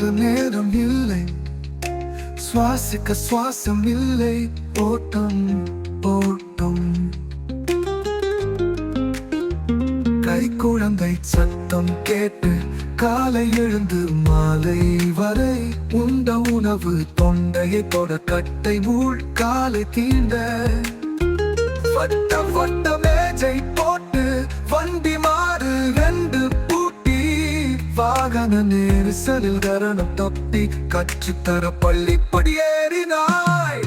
வாழ நேரம் இல்லை சுவாசிக்க சுவாசம் இல்லை ஓட்டம் ஓட்டம். கை குழந்தை சத்தம் கேட்டு காலை எழுந்து மாலை வரை உண்ட உணவு தொண்டையை தொட கட்டை மூழ் காலை தீண்ட. வட்ட வட்ட மேஜை போ வாகன நெரிசலில் கரணம் தப்பி கற்றுத்தர பள்ளி படியேறினாய்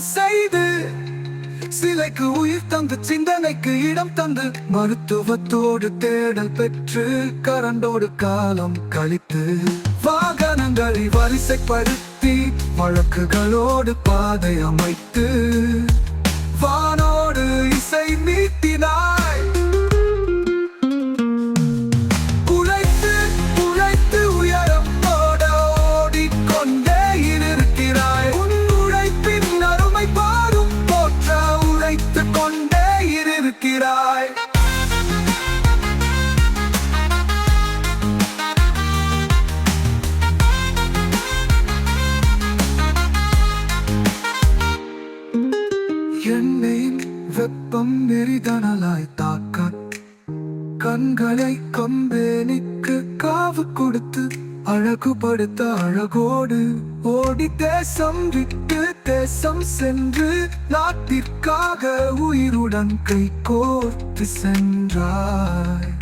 செய்து சிலைக்கு உயிர் தந்து சிந்தனைக்கு இடம் தந்து மருத்துவத்தோடு தேடல் பெற்று கரண்டோடு காலம் கழித்து வாகனங்களை வரிசைப்படுத்தி வழக்குகளோடு பாதை அமைத்து வானோடு இசை நீட்டினார். நெறிதனலாய் தாக்க கண்களை கம்பேனிக்கு காவு கொடுத்து அழகுபடுத்த அழகோடு ஓடி தேசம் விட்டு தேசம் சென்று நாட்டிற்காக உயிருடன் கை கோர்த்து சென்றாய்.